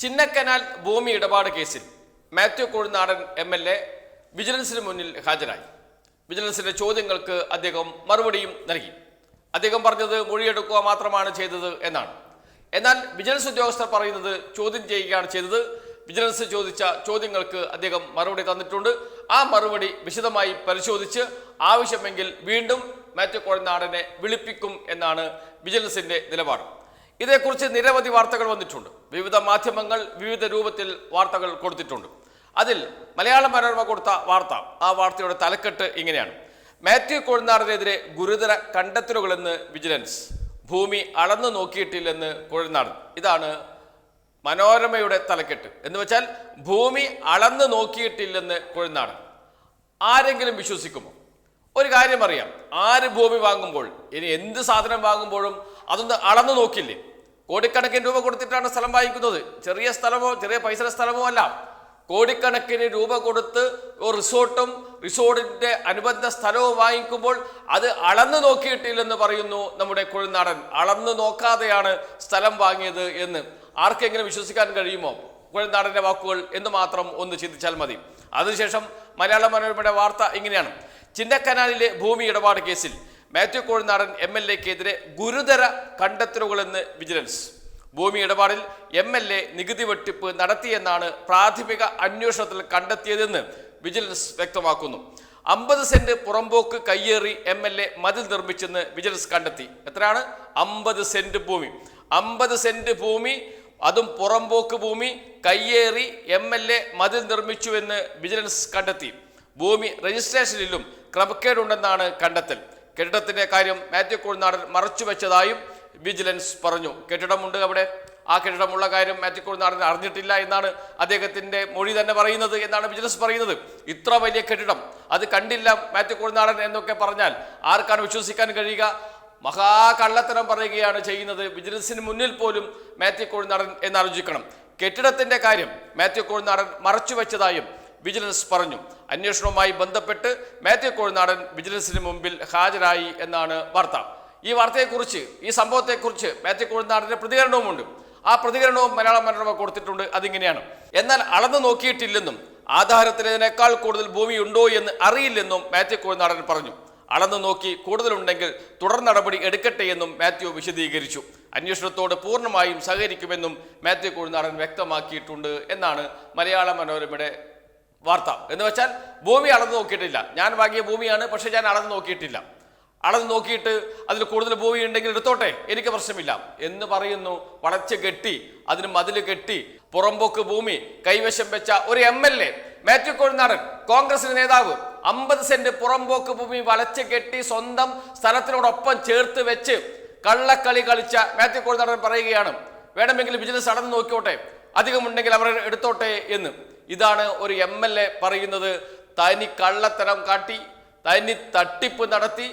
ചിന്നക്കനാൽ ഭൂമി ഇടപാട് കേസിൽ Mathew Kuzhalnadan M L A വിജിലൻസിന് മുന്നിൽ ഹാജരായി. വിജിലൻസിന്റെ ചോദ്യങ്ങൾക്ക് അദ്ദേഹം മറുപടിയും നൽകി. അദ്ദേഹം പറഞ്ഞത് മൊഴിയെടുക്കുക മാത്രമാണ് ചെയ്തത് എന്നാണ്. എന്നാൽ വിജിലൻസ് ഉദ്യോഗസ്ഥർ പറയുന്നത് ചോദ്യം ചെയ്യുകയാണ് ചെയ്തത്. വിജിലൻസ് ചോദിച്ച ചോദ്യങ്ങൾക്ക് അദ്ദേഹം മറുപടി തന്നിട്ടുണ്ട്. ആ മറുപടി വിശദമായി പരിശോധിച്ച് ആവശ്യമെങ്കിൽ വീണ്ടും മാത്യു കോഴിനാടനെ വിളിപ്പിക്കും എന്നാണ് വിജിലൻസിന്റെ നിലപാട്. ഇതേക്കുറിച്ച് നിരവധി വാർത്തകൾ വന്നിട്ടുണ്ട്. വിവിധ മാധ്യമങ്ങൾ വിവിധ രൂപത്തിൽ വാർത്തകൾ കൊടുത്തിട്ടുണ്ട്. അതിൽ മലയാള മനോരമ കൊടുത്ത വാർത്ത. ആ വാർത്തയുടെ തലക്കെട്ട് ഇങ്ങനെയാണ്. മാത്യു കൊഴുനാടിനെതിരെ ഗുരുതര കണ്ടെത്തലുകളെന്ന് വിജിലൻസ്. ഭൂമി അളന്നു നോക്കിയിട്ടില്ലെന്ന് കൊഴുനാടൻ ഇതാണ് മനോരമയുടെ തലക്കെട്ട്. എന്ന് വെച്ചാൽ ഭൂമി അളന്നു നോക്കിയിട്ടില്ലെന്ന് കൊഴുനാടൻ ആരെങ്കിലും വിശ്വസിക്കുമോ? ഒരു കാര്യം അറിയാം. ആര് ഭൂമി വാങ്ങുമ്പോൾ ഇനി എന്ത് സാധനം വാങ്ങുമ്പോഴും അതൊന്ന് അളന്നു നോക്കില്ലേ? കോടിക്കണക്കിന് രൂപ കൊടുത്തിട്ടാണ് സ്ഥലം വാങ്ങിക്കുന്നത്. ചെറിയ സ്ഥലമോ ചെറിയ പൈസ സ്ഥലമോ അല്ല. കോടിക്കണക്കിന് രൂപ കൊടുത്ത് റിസോർട്ടും റിസോർട്ടിന്റെ അനുബന്ധ സ്ഥലവും വാങ്ങിക്കുമ്പോൾ അത് അളന്നു നോക്കിയിട്ടില്ലെന്ന് പറയുന്നു നമ്മുടെ കുഴിനാടൻ അളന്നു നോക്കാതെയാണ് സ്ഥലം വാങ്ങിയത് എന്ന്. ആർക്കെങ്കിലും വിശ്വസിക്കാൻ കഴിയുമോ? കുഴിനാടന്റെ വാക്കുകൾ എന്ന് മാത്രം ഒന്ന് ചിന്തിച്ചാൽ മതി. അതിനുശേഷം മലയാള മനോരമയുടെ വാർത്ത ഇങ്ങനെയാണ്. ചിന്നക്കനാലിലെ ഭൂമി ഇടപാട് കേസിൽ മാത്യു കോഴിനാടൻ എം എൽ എക്കെതിരെ ഗുരുതര കണ്ടെത്തലുകളെന്ന് വിജിലൻസ്. ഭൂമി ഇടപാടിൽ എം എൽ എ നികുതി വെട്ടിപ്പ് നടത്തിയെന്നാണ് പ്രാഥമിക അന്വേഷണത്തിൽ കണ്ടെത്തിയതെന്ന് വിജിലൻസ് വ്യക്തമാക്കുന്നു. അമ്പത് സെന്റ് പുറമ്പോക്ക് കയ്യേറി എം എൽ എ മതിൽ നിർമ്മിച്ചെന്ന് വിജിലൻസ് കണ്ടെത്തി. എത്രയാണ്? അമ്പത് സെന്റ് ഭൂമി. അമ്പത് സെന്റ് ഭൂമി അതും പുറമ്പോക്ക് ഭൂമി കയ്യേറി എം എൽ എ മതിൽ നിർമ്മിച്ചുവെന്ന് വിജിലൻസ് കണ്ടെത്തി. ഭൂമി രജിസ്ട്രേഷനിലും ക്രമക്കേടുണ്ടെന്നാണ് കണ്ടെത്തൽ. കെട്ടിടത്തിന്റെ കാര്യം മാത്യു കോഴിനാടൻ മറച്ചുവെച്ചതായും വിജിലൻസ് പറഞ്ഞു. കെട്ടിടമുണ്ട് അവിടെ. ആ കെട്ടിടമുള്ള കാര്യം മാത്യു കോഴിനാടൻ അറിഞ്ഞിട്ടില്ല എന്നാണ് അദ്ദേഹത്തിന്റെ മൊഴി തന്നെ പറയുന്നത് എന്നാണ് വിജിലൻസ് പറയുന്നത്. ഇത്ര വലിയ കെട്ടിടം അത് കണ്ടില്ല മാത്യു കോഴിനാടൻ എന്നൊക്കെ പറഞ്ഞാൽ ആർക്കാണ് വിശ്വസിക്കാൻ കഴിയുക? മഹാകള്ളത്തരം പറയുകയാണ് ചെയ്യുന്നത്. വിജിലൻസിന് മുന്നിൽ പോലും മാത്യു കോഴിനാടൻ എന്നാലോചിക്കണം. കെട്ടിടത്തിന്റെ കാര്യം മാത്യു കോഴിനാടൻ മറച്ചുവെച്ചതായും വിജിലൻസ് പറഞ്ഞു. അന്വേഷണവുമായി ബന്ധപ്പെട്ട് മാത്യു കോഴിനാടൻ വിജിലൻസിന് മുമ്പിൽ ഹാജരായി എന്നാണ് വാർത്ത. ഈ വാർത്തയെക്കുറിച്ച് ഈ സംഭവത്തെക്കുറിച്ച് മാത്യു കോഴിനാടന്റെ പ്രതികരണവുമുണ്ട്. ആ പ്രതികരണവും മലയാള മനോരമ കൊടുത്തിട്ടുണ്ട്. അതിങ്ങനെയാണ്. എന്നാൽ അളന്നു നോക്കിയിട്ടില്ലെന്നും ആധാരത്തിനേക്കാൾ കൂടുതൽ ഭൂമി ഉണ്ടോ എന്ന് അറിയില്ലെന്നും മാത്യു കോഴിനാടൻ പറഞ്ഞു. അളന്നു നോക്കി കൂടുതലുണ്ടെങ്കിൽ തുടർ നടപടി എടുക്കട്ടെ എന്നും മാത്യു വിശദീകരിച്ചു. അന്വേഷണത്തോട് പൂർണമായും സഹകരിക്കുമെന്നും മാത്യു കോഴിനാടൻ വ്യക്തമാക്കിയിട്ടുണ്ട് എന്നാണ് മലയാള മനോരമയുടെ വാർത്ത. എന്ന് വെച്ചാൽ ഭൂമി അളന്ന് നോക്കിയിട്ടില്ല. ഞാൻ വാങ്ങിയ ഭൂമിയാണ് പക്ഷെ ഞാൻ അളന്ന് നോക്കിയിട്ടില്ല. അളന്ന് നോക്കിയിട്ട് അതിൽ കൂടുതൽ ഭൂമി ഉണ്ടെങ്കിൽ എടുത്തോട്ടെ? എനിക്ക് പ്രശ്നമില്ല. എന്ന് പറയുന്നു വളച്ച് കെട്ടി അതിന് മതിൽ കെട്ടി പുറമ്പോക്ക് ഭൂമി കൈവശം വെച്ച ഒരു M L A Mathew Kuzhalnadan കോൺഗ്രസിന്റെ നേതാവ്. അമ്പത് സെന്റ് പുറമ്പോക്ക് ഭൂമി വളച്ച് കെട്ടി സ്വന്തം സ്ഥലത്തിനോടൊപ്പം ചേർത്ത് വെച്ച് കള്ളക്കളി കളിച്ച മാത്യു കോഴിനാടൻ പറയുകയാണ് വേണമെങ്കിൽ ബിസിനസ് അടന്ന് നോക്കിയോട്ടെ അധികമുണ്ടെങ്കിൽ അവർ എടുത്തോട്ടെ എന്ന്. ഇതാണ് ഒരു എം എൽ എ പറയുന്നത്. തനി കള്ളത്തരം കാട്ടി തനി തട്ടിപ്പ് നടത്തി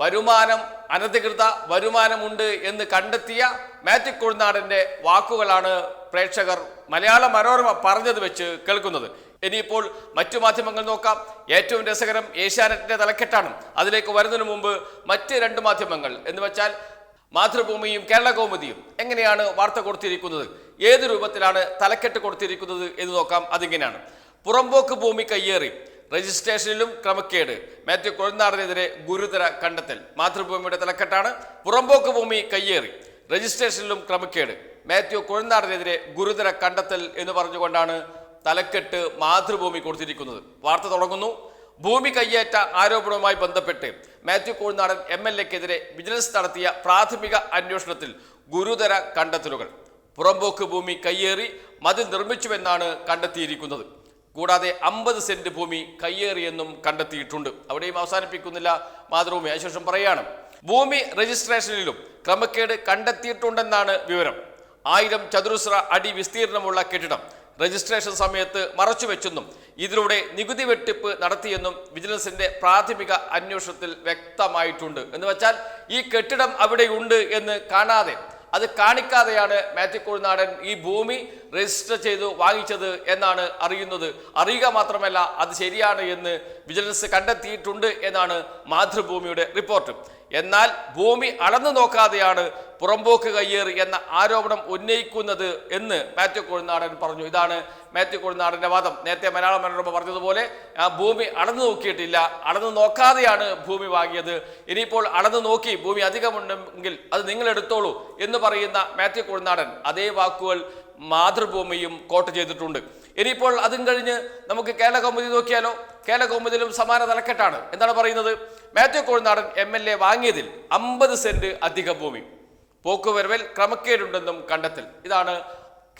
വരുമാനം അനധികൃത വരുമാനമുണ്ട് എന്ന് കണ്ടെത്തിയ മാത്യു കുഴുനാടന്റെ വാക്കുകളാണ് പ്രേക്ഷകർ മലയാള മനോരമ പറഞ്ഞത് വെച്ച് കേൾക്കുന്നത്. ഇനിയിപ്പോൾ മറ്റു മാധ്യമങ്ങൾ നോക്കാം. ഏറ്റവും രസകരം ഏഷ്യാനെറ്റിന്റെ തലക്കെട്ടാണ്. അതിലേക്ക് വരുന്നതിന് മുമ്പ് മറ്റ് രണ്ട് മാധ്യമങ്ങൾ എന്ന് വെച്ചാൽ മാതൃഭൂമിയും കേരള കൗമുദിയും. എങ്ങനെയാണ് വാർത്ത കൊടുത്തിരിക്കുന്നത്? ഏത് രൂപത്തിലാണ് തലക്കെട്ട് കൊടുത്തിരിക്കുന്നത് എന്ന് നോക്കാം. അതിങ്ങനെയാണ്. പുറമ്പോക്ക് ഭൂമി കയ്യേറി. രജിസ്ട്രേഷനിലും ക്രമക്കേട്. മാത്യു കൊഴുന്നാടിനെതിരെ ഗുരുതര കണ്ടെത്തൽ. മാതൃഭൂമിയുടെ തലക്കെട്ടാണ്. പുറമ്പോക്ക് ഭൂമി കയ്യേറി. രജിസ്ട്രേഷനിലും ക്രമക്കേട്. മാത്യു കൊഴുന്നാടിനെതിരെ ഗുരുതര കണ്ടെത്തൽ എന്ന് പറഞ്ഞുകൊണ്ടാണ് തലക്കെട്ട് മാതൃഭൂമി കൊടുത്തിരിക്കുന്നത്. വാർത്ത തുടങ്ങുന്നു. ഭൂമി കയ്യേറ്റ ആരോപണവുമായി ബന്ധപ്പെട്ട് മാത്യു കോഴിനാടൻ എം എൽ എക്കെതിരെ വിജിലൻസ് നടത്തിയ പ്രാഥമിക അന്വേഷണത്തിൽ ഗുരുതര കണ്ടെത്തലുകൾ. പുറമ്പോക്ക് ഭൂമി കയ്യേറി മതിൽ നിർമ്മിച്ചുവെന്നാണ് കണ്ടെത്തിയിരിക്കുന്നത്. കൂടാതെ അമ്പത് സെന്റ് ഭൂമി കയ്യേറിയെന്നും കണ്ടെത്തിയിട്ടുണ്ട്. അവിടെയും അവസാനിപ്പിക്കുന്നില്ല മാതൃഭൂമി. അതിനുശേഷം പറയാണ് ഭൂമി രജിസ്ട്രേഷനിലും ക്രമക്കേട് കണ്ടെത്തിയിട്ടുണ്ടെന്നാണ് വിവരം. ആയിരം ചതുരശ്ര അടി വിസ്തീർണമുള്ള കെട്ടിടം രജിസ്ട്രേഷൻ സമയത്ത് മറച്ചുവെച്ചെന്നും ഇതിലൂടെ നികുതി വെട്ടിപ്പ് നടത്തിയെന്നും വിജിലൻസിന്റെ പ്രാഥമിക അന്വേഷണത്തിൽ വ്യക്തമായിട്ടുണ്ട്. എന്ന് വെച്ചാൽ ഈ കെട്ടിടം അവിടെയുണ്ട് എന്ന് കാണാതെ അത് കാണിക്കാതെയാണ് മാത്യു കുഴുനാടൻ ഈ ഭൂമി രജിസ്റ്റർ ചെയ്തു വാങ്ങിച്ചത് എന്നാണ് അറിയുന്നത്. അറിയുക മാത്രമല്ല അത് ശരിയാണ് എന്ന് വിജിലൻസ് കണ്ടെത്തിയിട്ടുണ്ട് എന്നാണ് മാതൃഭൂമിയുടെ റിപ്പോർട്ട് എന്നാൽ ഭൂമി അളന്നു നോക്കാതെയാണ് പുറമ്പോക്ക് കയ്യേറി എന്ന ആരോപണം ഉന്നയിക്കുന്നത് എന്ന് മാത്യു കൊഴുനാടൻ പറഞ്ഞു. ഇതാണ് മാത്യു കോഴിനാടന്റെ വാദം. നേരത്തെ മലയാള മനോരമ പറഞ്ഞതുപോലെ ആ ഭൂമി അളന്നു നോക്കിയിട്ടില്ല. അളന്നു നോക്കാതെയാണ് ഭൂമി വാങ്ങിയത്. ഇനിയിപ്പോൾ അളന്നു നോക്കി ഭൂമി അധികമുണ്ടെങ്കിൽ അത് നിങ്ങൾ എടുത്തോളൂ എന്ന് പറയുന്ന മാത്യു കൊഴുനാടൻ അതേ വാക്കുകൾ മാതൃഭൂമിയും കോട്ട് ചെയ്തിട്ടുണ്ട്. ഇനിയിപ്പോൾ അതും കഴിഞ്ഞ് നമുക്ക് കേരള കൗമുദി നോക്കിയാലോ? കേരള സമാന തലക്കെട്ടാണ്. എന്താണ് പറയുന്നത്? Mathew Kuzhalnadan M L A വാങ്ങിയതിൽ അമ്പത് സെന്റ് അധിക ഭൂമി. പോക്കുവരവിൽ ക്രമക്കേടുണ്ടെന്നും കണ്ടെത്തൽ. ഇതാണ്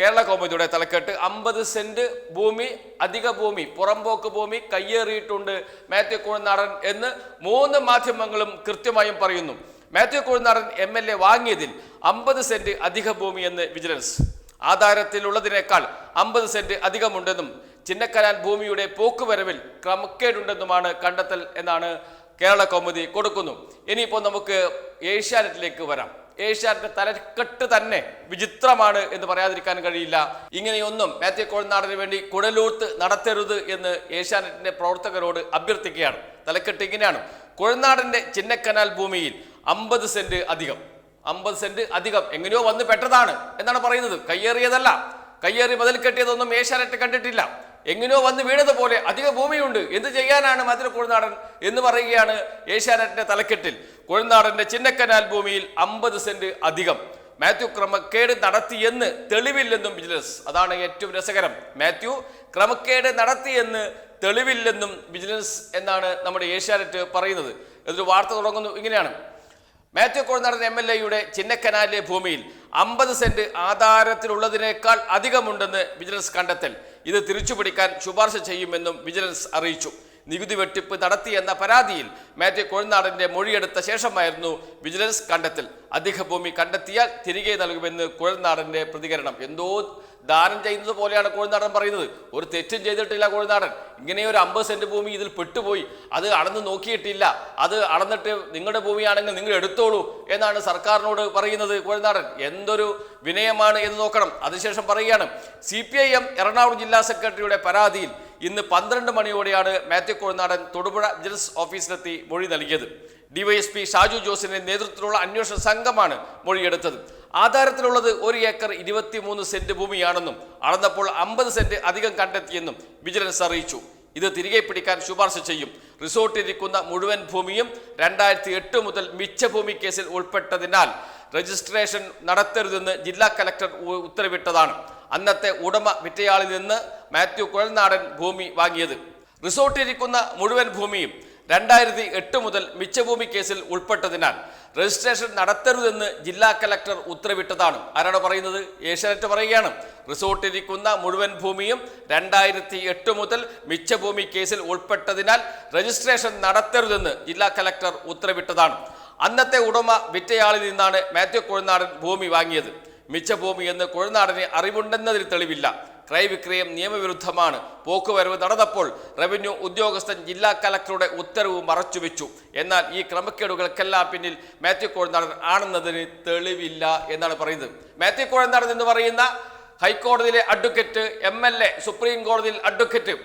കേരള കൗമുദിയുടെ തലക്കെട്ട്. അമ്പത് സെന്റ് ഭൂമി അധിക ഭൂമി പുറംപോക്ക് ഭൂമി കയ്യേറിയിട്ടുണ്ട് മാത്യു കോഴിനാടൻ എന്ന് മൂന്ന് മാധ്യമങ്ങളും കൃത്യമായും പറയുന്നു. Mathew Kuzhalnadan M L A വാങ്ങിയതിൽ അമ്പത് സെന്റ് അധിക ഭൂമി എന്ന് വിജിലൻസ് ആധാരത്തിലുള്ളതിനേക്കാൾ അമ്പത് സെന്റ് അധികമുണ്ടെന്നും ചിന്നക്കനാൽ ഭൂമിയുടെ പോക്കുവരവിൽ ക്രമക്കേടുണ്ടെന്നുമാണ് കണ്ടെത്തൽ എന്നാണ് കേരള കൗമുദി കൊടുക്കുന്നു. ഇനിയിപ്പോൾ നമുക്ക് ഏഷ്യാനെറ്റിലേക്ക് വരാം. ഏഷ്യാനെറ്റ് തലക്കെട്ട് തന്നെ വിചിത്രമാണ് എന്ന് പറയാതിരിക്കാൻ കഴിയില്ല. ഇങ്ങനെയൊന്നും മാത്യു കോഴിനാടിന് വേണ്ടി കുഴലൂർത്ത് നടത്തരുത് എന്ന് ഏഷ്യാനെറ്റിന്റെ പ്രവർത്തകരോട് അഭ്യർത്ഥിക്കുകയാണ്. തലക്കെട്ട് ഇങ്ങനെയാണ്. കുഴനാടിന്റെ ചിന്നക്കനാൽ ഭൂമിയിൽ അമ്പത് സെന്റ് അധികം. അമ്പത് സെന്റ് അധികം എങ്ങനെയോ വന്ന് പെട്ടതാണ് എന്നാണ് പറയുന്നത്. കയ്യേറിയതല്ല. കയ്യേറി മതിൽ കെട്ടിയതൊന്നും ഏഷ്യാനെറ്റ് കണ്ടിട്ടില്ല. എങ്ങനെയോ വന്ന് വീണത് പോലെ അധിക ഭൂമിയുണ്ട്. എന്ത് ചെയ്യാനാണ് മധുര കൊഴുനാടൻ എന്ന് പറയുകയാണ് ഏഷ്യാനെറ്റിന്റെ തലക്കെട്ടിൽ. കൊഴുനാടന്റെ ചിന്നക്കനാൽ ഭൂമിയിൽ അമ്പത് സെന്റ് അധികം. മാത്യു ക്രമക്കേട് നടത്തിയെന്ന് തെളിവില്ലെന്നും വിജിലൻസ്. അതാണ് ഏറ്റവും രസകരം. മാത്യു ക്രമക്കേട് നടത്തിയെന്ന് തെളിവില്ലെന്നും വിജിലൻസ് എന്നാണ് നമ്മുടെ ഏഷ്യാനെറ്റ് പറയുന്നത്. ഇതൊരു വാർത്ത തുടങ്ങുന്നു. ഇങ്ങനെയാണ്. മാത്യു കോഴിനാടൻ എം എൽ എയുടെ ചിന്നക്കനാലിലെ ഭൂമിയിൽ അമ്പത് സെന്റ് ആധാരത്തിലുള്ളതിനേക്കാൾ അധികമുണ്ടെന്ന് വിജിലൻസ് കണ്ടെത്തൽ. ഇത് തിരിച്ചുപിടിക്കാൻ ശുപാർശ ചെയ്യുമെന്നും വിജിലൻസ് അറിയിച്ചു. നികുതി വെട്ടിപ്പ് നടത്തിയെന്ന പരാതിയിൽ മാത്യു കോഴിനാടന്റെ മൊഴിയെടുത്ത ശേഷമായിരുന്നു വിജിലൻസ് കണ്ടെത്തൽ. അധിക ഭൂമി കണ്ടെത്തിയാൽ തിരികെ നൽകുമെന്ന് കോഴിനാടന്റെ പ്രതികരണം. എന്തോ ദാനം ചെയ്യുന്നത് പോലെയാണ് കോഴിനാടൻ പറയുന്നത്. ഒരു തെറ്റും ചെയ്തിട്ടില്ല കോഴിനാടൻ. ഇങ്ങനെ ഒരു അമ്പത് സെന്റ് ഭൂമി ഇതിൽ പെട്ടുപോയി. അത് അളന്ന് നോക്കിയിട്ടില്ല. അത് അളന്നിട്ട് നിങ്ങളുടെ ഭൂമിയാണെങ്കിൽ നിങ്ങൾ എടുത്തോളൂ എന്നാണ് സർക്കാരിനോട് പറയുന്നത് കോഴിനാടൻ. എന്തൊരു വിനയമാണ് എന്ന് നോക്കണം. അതിനുശേഷം പറയുകയാണ് സി എറണാകുളം ജില്ലാ സെക്രട്ടറിയുടെ പരാതിയിൽ ഇന്ന് പന്ത്രണ്ട് മണിയോടെയാണ് മാത്യു കോഴിനാടൻ തൊടുപുഴ വിജിലൻസ് ഓഫീസിലെത്തി മൊഴി നൽകിയത്. ഡിവൈഎസ്പി ഷാജു ജോസിന്റെ നേതൃത്വത്തിലുള്ള അന്വേഷണ സംഘമാണ് മൊഴിയെടുത്തത്. ആധാരത്തിലുള്ളത് ഒരു ഏക്കർ ഇരുപത്തിമൂന്ന് സെന്റ് ഭൂമിയാണെന്നും അളന്നപ്പോൾ അമ്പത് സെന്റ് അധികം കണ്ടെത്തിയെന്നും വിജിലൻസ് അറിയിച്ചു. ഇത് തിരികെ പിടിക്കാൻ ശുപാർശ ചെയ്യും. റിസോർട്ടിരിക്കുന്ന മുഴുവൻ ഭൂമിയും രണ്ടായിരത്തി എട്ട് മുതൽ മിച്ച ഭൂമി കേസിൽ ഉൾപ്പെട്ടതിനാൽ രജിസ്ട്രേഷൻ നടത്തരുതെന്ന് ജില്ലാ കലക്ടർ ഉത്തരവിട്ടതാണ്. അന്നത്തെ ഉടമ വിറ്റയാളിൽ നിന്ന് മാത്യു കുഴൽനാടൻ ഭൂമി വാങ്ങിയത്. റിസോർട്ടിരിക്കുന്ന മുഴുവൻ ഭൂമിയും രണ്ടായിരത്തി എട്ട് മുതൽ മിച്ചഭൂമി കേസിൽ ഉൾപ്പെട്ടതിനാൽ രജിസ്ട്രേഷൻ നടത്തരുതെന്ന് ജില്ലാ കലക്ടർ ഉത്തരവിട്ടതാണ്. ആരാണ് പറയുന്നത്? ഏഷ്യാനെറ്റ് പറയുകയാണ്. റിസോർട്ടിരിക്കുന്ന മുഴുവൻ ഭൂമിയും രണ്ടായിരത്തി എട്ട് മുതൽ മിച്ചഭൂമി കേസിൽ ഉൾപ്പെട്ടതിനാൽ രജിസ്ട്രേഷൻ നടത്തരുതെന്ന് ജില്ലാ കലക്ടർ ഉത്തരവിട്ടതാണ്. അന്നത്തെ ഉടമ വിറ്റയാളിൽ നിന്നാണ് മാത്യു കുഴനാടൻ ഭൂമി വാങ്ങിയത്. മിച്ചഭൂമി എന്ന് കുഴനാടന് അറിവുണ്ടെന്നതിൽ തെളിവില്ല. ക്രയവിക്രയം നിയമവിരുദ്ധമാണ്. പോക്കുവരവ് നടന്നപ്പോൾ റവന്യൂ ഉദ്യോഗസ്ഥൻ ജില്ലാ കലക്ടറുടെ ഉത്തരവ് മറച്ചുവെച്ചു. എന്നാൽ ഈ ക്രമക്കേടുകൾക്കെല്ലാം പിന്നിൽ മാത്യു കോഴനാടൻ ആണെന്നതിന് തെളിവില്ല എന്നാണ് പറയുന്നത്. മാത്യു കോഴനാടൻ എന്ന് പറയുന്ന ഹൈക്കോടതിയിലെ advocate M L A supreme കോടതിയിൽ അഡ്വക്കേറ്റ്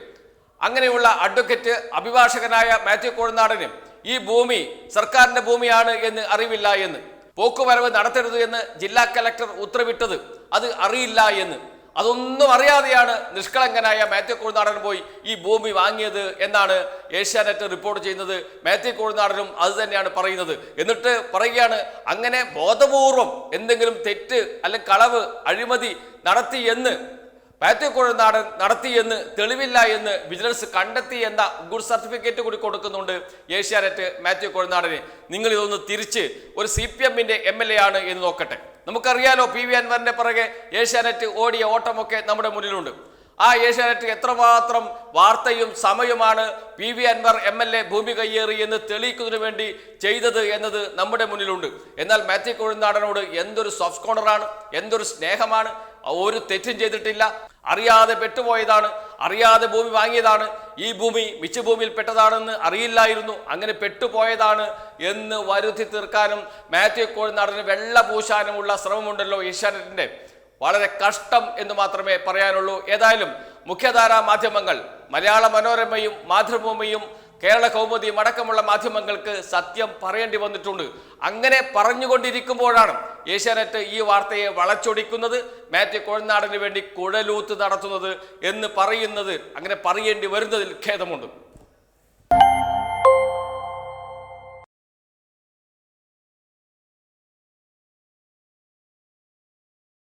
അങ്ങനെയുള്ള അഡ്വക്കേറ്റ് അഭിഭാഷകനായ മാത്യു കോഴനാടന് ഈ ഭൂമി സർക്കാരിന്റെ ഭൂമിയാണ് എന്ന് അറിവില്ല എന്ന്. പോക്കുവരവ് നടത്തരുത് എന്ന് ജില്ലാ കലക്ടർ ഉത്തരവിട്ടത്. അത് അറിയില്ല എന്ന്. അതൊന്നും അറിയാതെയാണ് നിഷ്കളങ്കനായ മാത്യു കോഴിനാടൻ പോയി ഈ ഭൂമി വാങ്ങിയത് എന്നാണ് ഏഷ്യാനെറ്റ് റിപ്പോർട്ട് ചെയ്യുന്നത്. മാത്യു കോഴിനാടനും അത് തന്നെയാണ് പറയുന്നത്. എന്നിട്ട് പറയുകയാണ് അങ്ങനെ ബോധപൂർവം എന്തെങ്കിലും തെറ്റ് അല്ലെങ്കിൽ കളവ് അഴിമതി നടത്തി എന്ന് മാത്യു കോഴനാടൻ നടത്തിയെന്ന് തെളിവില്ല എന്ന് വിജിലൻസ് കണ്ടെത്തി എന്ന ഗുഡ് സർട്ടിഫിക്കറ്റ് കൂടി കൊടുക്കുന്നുണ്ട് ഏഷ്യാനെറ്റ് മാത്യു കോഴനാടന് നിങ്ങൾ ഇതൊന്ന് തിരിച്ച് ഒരു സി പി എമ്മിന്റെ എം എൽ എ ആണ് എന്ന് നോക്കട്ടെ. നമുക്കറിയാലോ പി വി അൻവറിന്റെ പിറകെ ഏഷ്യാനെറ്റ് ഓടിയ ഓട്ടമൊക്കെ നമ്മുടെ മുന്നിലുണ്ട്. ആ ഏഷ്യാനെറ്റ് എത്രമാത്രം വാർത്തയും സമയമാണ് P V Anvar M L A ഭൂമി കയ്യേറി എന്ന് തെളിയിക്കുന്നതിന് വേണ്ടി ചെയ്തത് എന്നത് നമ്മുടെ മുന്നിലുണ്ട്. എന്നാൽ മാത്യു കോഴിനാടനോട് എന്തൊരു സോഫ്റ്റ് കോണറാണ് എന്തൊരു സ്നേഹമാണ് ഒരു തെറ്റും ചെയ്തിട്ടില്ല. അറിയാതെ പെട്ടുപോയതാണ് അറിയാതെ ഭൂമി വാങ്ങിയതാണ് ഈ ഭൂമി മിച്ചഭൂമിയിൽ പെട്ടതാണെന്ന് അറിയില്ലായിരുന്നു അങ്ങനെ പെട്ടുപോയതാണ് എന്ന് വരുത്തി തീർക്കാനും മാത്യു കോഴിനാടന് വെള്ള പൂശാനുമുള്ള ശ്രമമുണ്ടല്ലോ ഈശ്വരന്റെ വളരെ കഷ്ടം എന്ന് മാത്രമേ പറയാനുള്ളൂ. ഏതായാലും മുഖ്യധാരാ മാധ്യമങ്ങൾ മലയാള മനോരമയും മാതൃഭൂമിയും കേരള കൗമുദിയും അടക്കമുള്ള മാധ്യമങ്ങൾക്ക് സത്യം പറയേണ്ടി വന്നിട്ടുണ്ട്. അങ്ങനെ പറഞ്ഞുകൊണ്ടിരിക്കുമ്പോഴാണ് ഏഷ്യാനെറ്റ് ഈ വാർത്തയെ വളച്ചൊടിക്കുന്നത് മാത്യു കോഴിനാടിന് വേണ്ടി കുഴലൂത്ത് നടത്തുന്നത് എന്ന് പറയുന്നത് അങ്ങനെ പറയേണ്ടി വരുന്നതിൽ ഖേദമുണ്ട്.